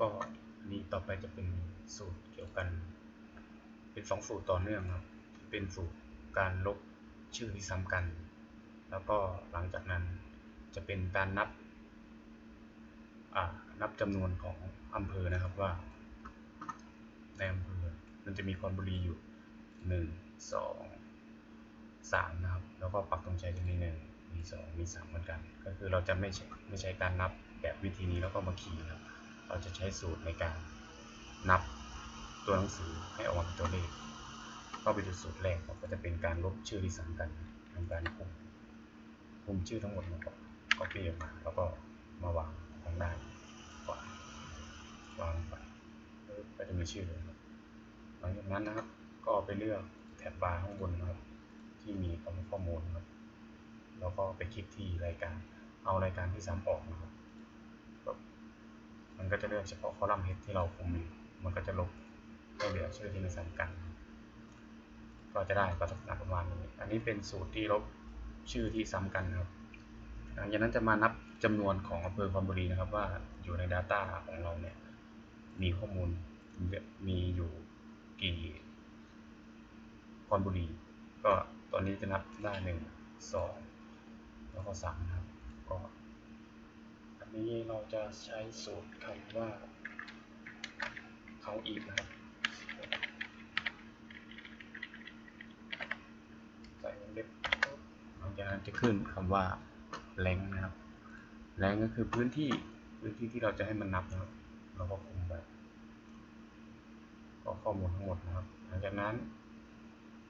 ก็นี้ต่อไปจะเป็นสูตรเกี่ยวกัน เป็นสองสูตรต่อเนื่องครับ เป็นสูตรการลบชื่อที่ซ้ำกัน แล้วก็หลังจากนั้นจะเป็นการนับอ่านับจำนวนของอำเภอนะครับว่าในอำเภอมันจะมีคอนบุรีอยู่หนึ่งสองสามนะครับ แล้วก็ปักตรงชัยจะมีหนึ่งมีสองมีสามเหมือนกัน ก็คือเราจะไม่ใช้ไม่ใช้การนับแบบวิธีนี้แล้วก็มาคีย์นะครับ เราจะใช้สูตรในการนับตัวหนังสือให้ออกมาเป็นตัวเลขก็ไปดูสูตรแรกก็จะเป็นการลบชื่อที่ซ้ำกันทำการคุมคุมชื่อทั้งหมดมาก่อนก็เปลี่ยนมาแล้วก็มาวางข้างหน้าก่อนวางไปก็จะมีชื่อเลยครับหลังจากนั้นนะครับก็ไปเลือกแถบบาร์ข้างบนนะครับที่มีคำว่าข้อมูลครับแล้วก็ไปคลิกที่รายการ เอารายการที่ซ้ำออกนะครับ มันก็จะเลือกเฉพาะคอลัมน์ head ที่เราคุมอยู่มันก็จะลบให้เหลือชื่อที่ไม่ซ้ำกันก็จะได้ก็ลักษณะประมาณนี้ อันนี้เป็นสูตรที่ลบชื่อที่ซ้ำกันนะครับหลังจากนั้นจะมานับจำนวนของอำเภอคอนบุรีนะครับว่าอยู่ใน Data ของเราเนี่ยมีข้อมูลมีอยู่กี่คอนบุรี ก็ตอนนี้จะนับได้หนึ่งสองแล้วก็สามนะครับก็ เราจะใช้สูตรคำว่าเขาอีกนะครับใส่วงเล็บปุ๊บหลังจากนั้นจะขึ้นคำว่าแรงนะครับแรงก็คือพื้นที่พื้นที่ที่เราจะให้มันนับนะครับ เราก็คุมไปก็ข้อมูลทั้งหมดนะครับ หลังจากนั้น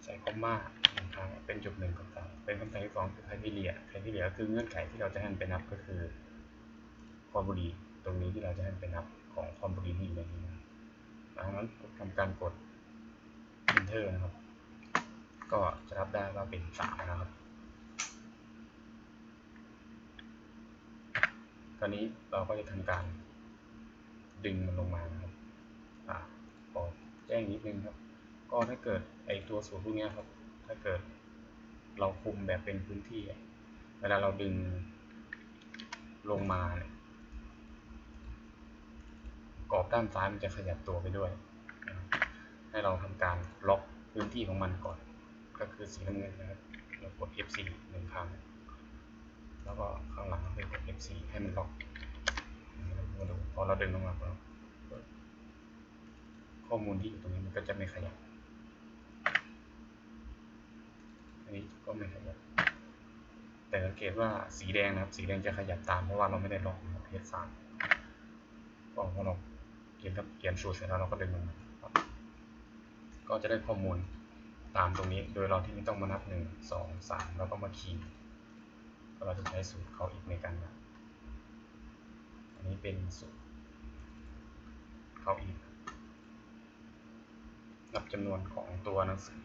ใส่คอมมาหนึ่งครั้งเป็นจุดหนึ่งคำสั่งเป็นคำสั่งที่สองคือไคทีเรียไคทีเรียก็คือเงื่อนไขที่เราจะให้มันไปนับก็คือ ความบุรีตรงนี้ที่เราจะให้มันไปนับของความบุรีที่อยู่ในนี้นะหลังจากนั้นทำการกด enter นะครับ ก็จะรับได้ว่าเป็นสามนะครับ ตอนนี้เราก็จะทำการดึงมันลงมานะครับอ่าขอแจ้งนิดนึงครับ ก็ถ้าเกิดไอตัวสูตรพวกนี้ครับ ถ้าเกิดเราคุมแบบเป็นพื้นที่ เวลาเราดึงลงมาเนี่ย กรอบด้านซ้ายมันจะขยับตัวไปด้วย ให้เราทำการล็อกพื้นที่ของมันก่อน ก็คือสีน้ำเงินนะครับเรากด F4 หนึ่งครั้ง แล้วก็ข้างหลังก็กด F4 ให้มันล็อกมาดูพอเราดึงลงมาแล้วข้อมูลที่อยู่ตรงนี้มันก็จะไม่ขยับ อันนี้ก็ไม่ขยับ แต่สังเกตว่าสีแดงนะครับ สีแดงจะขยับตามเพราะว่าเราไม่ได้ล็อกเทสสามพอเรา เขียนกับเขียนสูตรเสร็จแล้วเราก็ดึงมันก็จะได้ข้อมูลตามตรงนี้ โดยเราที่ไม่ต้องมานับหนึ่งสองสามแล้วก็มาคีย์ก็เราจะใช้สูตรเขาอีกในการนับอันนี้เป็นสูตรเขาอีกนับจำนวนของตัวหนังสือ